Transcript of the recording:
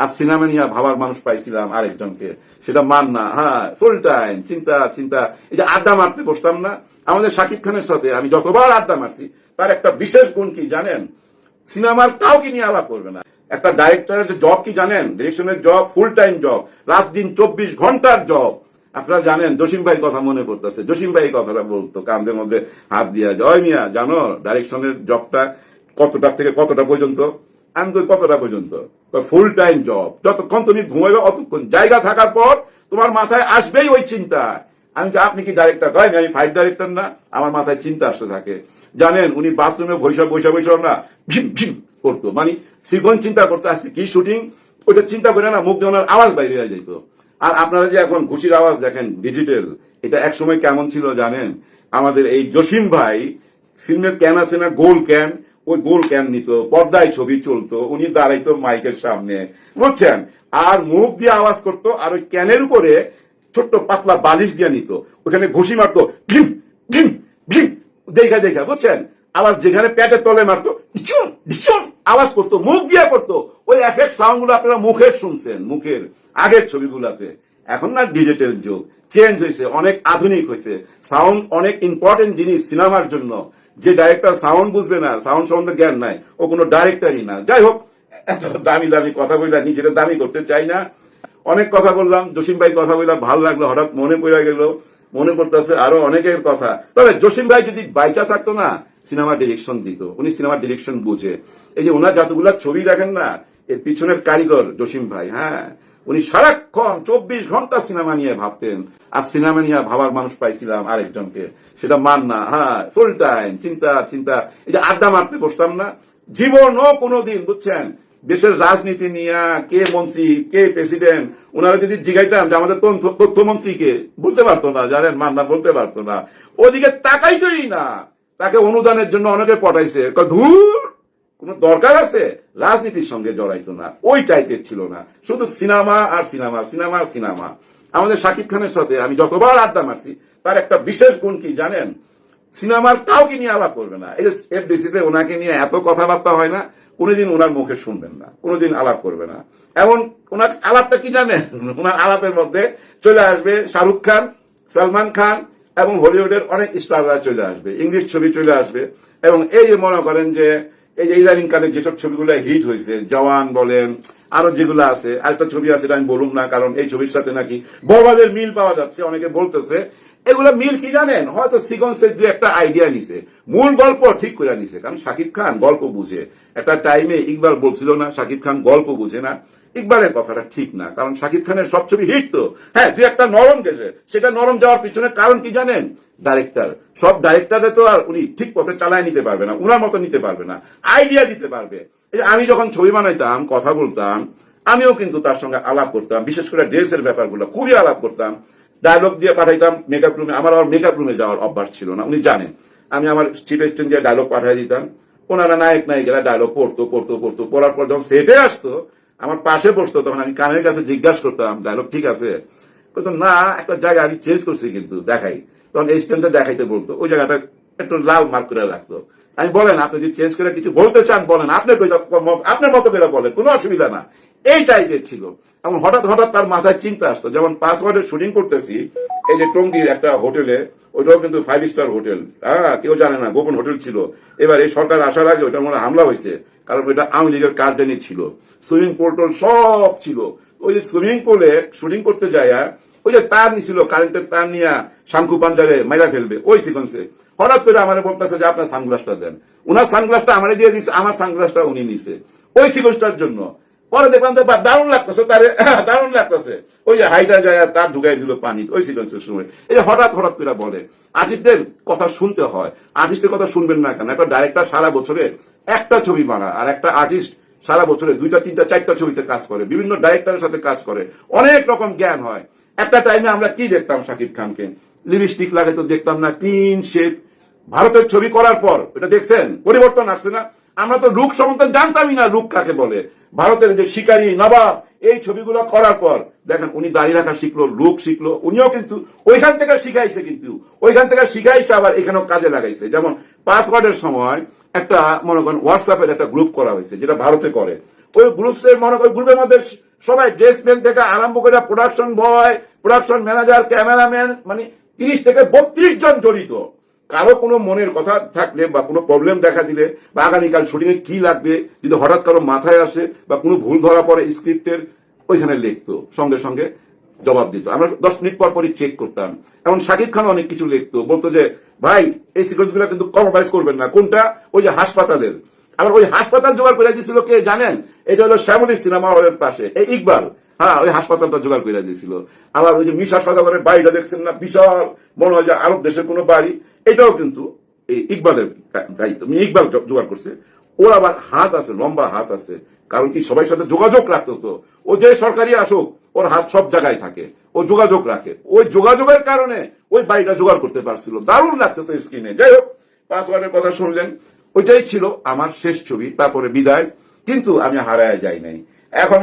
আর cinema নিয়ে ভাবার মানুষ পাইছিলাম আরেকজনকে। সেটা মান না হ্যাঁ ফুল টাইম চিন্তা চিন্তা। এই যে আড্ডা মারতে বসতাম না, আমাদের শাকিব খানের সাথে আমি যতবার আড্ডা মারছি, তার একটা বিশেষ গুণ কি জানেন? সিনেমার কাউকে নিয়ে আলাপ করবে না। একটা ডাইরেক্টরের জব কি জানেন? ডিরেকশনের জব ফুল টাইম জব রাত দিন চব্বিশ ঘণ্টার জব আপনারা জানেন, জসিম ভাই কথা মনে পড়তেছে। জসিম ভাই কথাটা বলতো, কান্দের মধ্যে হাত দিয়া জয় মিয়া, জানো ডাইরেকশনের জবটা কতটা থেকে কতটা পর্যন্ত আমি কই কতটা পর্যন্ত? ফুল টাইম জব যতক্ষণ তুমি ঘুমাবে অতক্ষণ জায়গা থাকার পর তোমার মাথায় আসবেই ওই চিন্তা। আমি আপনি কি ডাইরেক্টর কয়, আমি ফাইট ডাইরেক্টর না। আমার মাথায় চিন্তা আসতে থাকে। জানেন, উনি বাথরুমে বৈশা বৈশা বৈশা না ভিম ভিম করতো। মানে সিগন চিন্তা করতো, আজকে কি শুটিং ওইটা চিন্তা করে না, মুখ দিয়ে আওয়াজ বাইরে হয়ে যেত আর আপনারা যে এখন ঘুষির আওয়াজ দেখেন ডিজিটাল এটা এক সময় কেমন ছিল জানেন? আমাদের এই জসিম ভাই ফিল্মের ক্যান আছে না গোল ক্যান ওই গোল ক্যান নিত? পর্দায় ছবি চলতো উনি দাঁড়াইতো মাইকের সামনে। বুঝছেন? আর মুখ দিয়ে আওয়াজ করতো, আর ওই ক্যানের উপরে ছোট্ট পাতলা বালিশ দিয়ে নিত। ওখানে ঘুষি মারতো ভিম ভিম ভিম দেখা দেখা, বুঝছেন? আবার যেখানে পেটের তলে মারতো ডিসুম ডিসুম আওয়াজ করতো, মুখ দিয়ে করতো। ওই এফেক্ট সাউন্ডগুলো আপনারা মুখের শুনছেন, মুখের, আগের ছবিগুলাতে। এখন না ডিজিটাল যুগ চেঞ্জ হয়েছে অনেক আধুনিক হয়েছে সাউন্ড অনেক ইম্পর্টেন্ট জিনিস সিনেমার জন্য। যে ডাইরেক্টর সাউন্ড বুঝবে না সাউন্ড সম্বন্ধে জ্ঞান নাই, ও কোনো ডাইরেক্টরই না। যাই হোক, এত দামি দামি কথা বললা নিজেরা দামি করতে চাই না। অনেক কথা বললাম, জসিম ভাই কথা বললাম, ভালো লাগল, হঠাৎ মনে পড়ে গেল, মনে পড়তেছে আরও অনেকের কথা। তবে জসিম ভাই যদি বাইচা থাকতো না সিনেমা ডিরেকশন দিত, উনি সিনেমা ডিরেকশন বুঝে। এই যে ওনার যতগুলা ছবি দেখেন না, এর পিছনের কারিগর জসিম ভাই হ্যাঁ। উনি সারাক্ষণ চব্বিশ ঘণ্টা সিনেমা নিয়ে ভাবতেন। আর সিনেমা নিয়ে ভাবার মানুষ পাইছিলাম আরেকজনকে। সেটা মান না হ্যাঁ ফুল টাইম চিন্তা চিন্তা। এই যে আড্ডা মারতে বসতাম না। জীবনও কোনোদিন, বুঝছেন? দেশের রাজনীতি নিয়ে কে মন্ত্রী, কে প্রেসিডেন্ট ওনারা যদি জিগাইতাম যে আমাদের তথ্য- তথ্যমন্ত্রীকে, বলতে পারতো না, জানেন, মান্না বলতে পারতো না। ওদিকে তাকাইতই না। তাকে অনুদানের জন্য অনেকে পটাইছে। ধুর! কোনো দরকার আছে? রাজনীতির সঙ্গে জড়াইতো না, ওই টাইপের ছিল না। শুধু সিনেমা আর সিনেমা সিনেমা আর সিনেমা। আমাদের শাকিব খানের সাথে আমি যতবার আড্ডা মারছি, তার একটা বিশেষ গুণ কি জানেন? সিনেমার কাউকে নিয়ে আলাপ করবে না। এই যে এফডিসিতে ওনাকে নিয়ে এত কথাবার্তা হয় না, কোনোদিন ওনার মুখে শুনবেন না, কোনোদিন আলাপ করবে না। এমন ওনার আলাপটা কি জানেন? ওনার আলাপের মধ্যে চলে আসবে শাহরুখ খান, সালমান খান এবং হলিউডের অনেক স্টাররা চলে আসবে, ইংলিশ ছবি চলে আসবে। এবং এই যে মনে করেন যে এই যে ইদানিং কালে যেসব ছবিগুলো হিট হয়েছে, জওয়ান বলেন, আরও যেগুলো আছে, আরেকটা ছবি আছে আমি বলুন না, কারণ এই ছবির সাথে নাকি বড়বাদের মিল পাওয়া যাচ্ছে, অনেকে বলতেছে। এগুলো মিল কি জানেন? হয়তো সিকন্সের দু একটা আইডিয়া নিছে। মূল গল্প ঠিক করে নিছে, কারণ শাকিব খান গল্প বুঝে। একটা টাইমে ইকবাল বলছিল না, শাকিব খান গল্প বুঝে না। ইকবালের কথাটা ঠিক না, কারণ শাকিব খানের সব ছবি হিট তো। হ্যাঁ তুই একটা নরম গেছে, সেটা নরম যাওয়ার পিছনে কারণ কি জানেন? ডাইরেক্টর সব ডাইরেক্টরে তো আর উনি ঠিক পথে চালায় নিতে পারবে না, উনার মতো নিতে পারবে না আইডিয়া দিতে পারবে। এই যে আমি যখন ছবি বানাইতাম, কথা বলতাম, আমিও কিন্তু তার সঙ্গে আলাপ করতাম, বিশেষ করে ড্রেসের ব্যাপারগুলো খুবই আলাপ করতাম। ডায়লগ দিয়ে পাঠাইতাম মেকআপ রুমে আমার আবার মেকআপ রুমে যাওয়ার অভ্যাস ছিল না, উনি জানেন। আমি আমার চিফ এস্টেন্ট দিয়ে ডায়লগ পাঠিয়ে দিতাম, ওনারা নায়ক নায়িকারা ডায়লগ পড়তো পড়তো পড়তো, পড়ার পর যখন সেটে আসতো আমার পাশে বসতো, তখন আমি কানের কাছে জিজ্ঞাসা করতাম, ডায়লগ ঠিক আছে? বলতো না, একটা জায়গা আমি চেঞ্জ করছি কিন্তু, দেখাই। তখন এই স্ট্যান্ডটা দেখাইতে বলতো, ওই জায়গাটা একটু লাল মার্ক করে রাখতো। আমি বলেন, আপনি যদি চেঞ্জ করে কিছু বলতে চান, বলেন, আপনি আপনার মতো করে বলেন, কোনো অসুবিধা না। এই টাইপের ছিল। এবং হঠাৎ হঠাৎ তার মাথায় চিন্তা আসতো। যেমন পাসওয়ার্ডের শুটিং করতেছি, এই যে টঙ্গির একটা হোটেলে, ওইটাও কিন্তু ফাইভ স্টার হোটেল। হ্যাঁ কেউ জানে না, গোপন হোটেল ছিল। এবার এই সরকার আসার আগে ওইটার মনে হামলা হয়েছে, কারণ ওইটা আওয়ামী লীগের কার্ডেনি ছিল। সুইমিং পুল টোল সব ছিল। ওই যে সুইমিং পুলে শুটিং করতে যায় ওই যে তার নিছিল কারেন্টের তার নিয়ে শাঙ্কু পাঞ্জারে মাইরা ফেলবে, ওই সিকোয়েন্সে হঠাৎ করে আমার বলতেছে যে, আপনার সানগ্লাসটা দেন। ওনার সানগ্লাসটা আমার দিয়ে দিচ্ছে আমার সানগ্লাসটা উনি নিছে। ওই সিকোয়েন্সটার জন্য পরে দেখলাম তো দারুণ লাগতেছে, তারে দারুণ লাগতেছে। ওই যে হাইটা যায় তার ঢুকাই দিল পানি, ওই সিকোয়েন্সের সময়। এই হঠাৎ হঠাৎ করে বলে, আর্টিস্টদের কথা শুনতে হয় আর্টিস্টের কথা শুনবেন না কেন? একটা ডাইরেক্টর সারা বছরে একটা ছবি বানায়, আর একটা আর্টিস্ট সারা বছরে দুইটা, তিনটা, চারটা ছবিতে কাজ করে, বিভিন্ন ডাইরেক্টরের সাথে কাজ করে। অনেক রকম জ্ঞান হয়। একটা টাইমে আমরা কি দেখতাম শাকিব খানকে? লিপস্টিক লাগে তো দেখতাম না ক্লিন শেপ ভারতের ছবি করার পর, এটা দেখছেন? পরিবর্তন আসছে না? আমরা তো লুক সম্বন্ধে জানতামই না লুক কাকে বলে। ভারতের যে শিকারী নবাব, এই ছবিগুলো করার পর, দেখেন, উনি দাড়ি রাখা শিখলো লুক শিখলো, উনিও কিন্তু ওইখান থেকে শিখাইছে কিন্তু। ওইখান থেকে শিখাইছে আবার এখানেও কাজে লাগাইছে। যেমন, পাসওয়ার্ডের সময় একটা, মনে করেন হোয়াটসঅ্যাপের একটা গ্রুপ করা হয়েছে, যেটা ভারতে করে। ওই গ্রুপসের মনে ওই গ্রুপের মধ্যে সবাই ড্রেসম্যান থেকে আরম্ভ করে production boy production manager cameraman মানে তিরিশ থেকে বত্রিশ জন জড়িত। কারও কোনো মনের কথা থাকলে বা কোনো প্রবলেম দেখা দিলে বা আগামীকাল শুটিং এ কি লাগবে, যদি হঠাৎ কারও মাথায় আসে বা কোনো ভুল ধরা পড়ে স্ক্রিপ্টের ওইখানে লিখতো, সঙ্গে সঙ্গে জবাব দিত। আমরা দশ মিনিট পর পরই চেক করতাম। এবং শাকিব খান অনেক কিছু লিখতো, বলতো যে, ভাই, এই সিকোয়েন্সগুলো কিন্তু কম্প্রোমাইজ করবেন না। কোনটা? ওই যে হাসপাতালের। আবার ওই হাসপাতাল জোগাড় করে দিয়েছিল কে জানেন? এটা হলো শ্যামলী সিনেমা হলের পাশে, এই ইকবাল। হ্যাঁ ওই হাসপাতালটা জোগাড় করে দিয়েছিল। আবার ওই যে মিশা সদাগরের বাড়িটা দেখছেন না? বিশাল, মনে হয় যে আরব দেশের কোনো বাড়ি। এটাও কিন্তু এই ইকবালের দায়িত্ব। মানে ইকবাল জোগাড় করছে। ওর আবার হাত আছে, লম্বা হাত আছে। কারণ কি, সবাই সাথে যোগাযোগ রাখতো তো। ও যে সরকারি আসুক, ওর হাত সব জায়গায় থাকে। ও যোগাযোগ রাখে। ওই যোগাযোগের কারণে ওই বাড়িটা জোগাড় করতে পারছিল। দারুণ লাগছে তো স্ক্রিনে। যাই হোক পাসওয়ার্ডের কথা শুনলেন। ওইটাই ছিল আমার শেষ ছবি, তারপরে বিদায়। কিন্তু আমি হারায় যাই নাই। এখন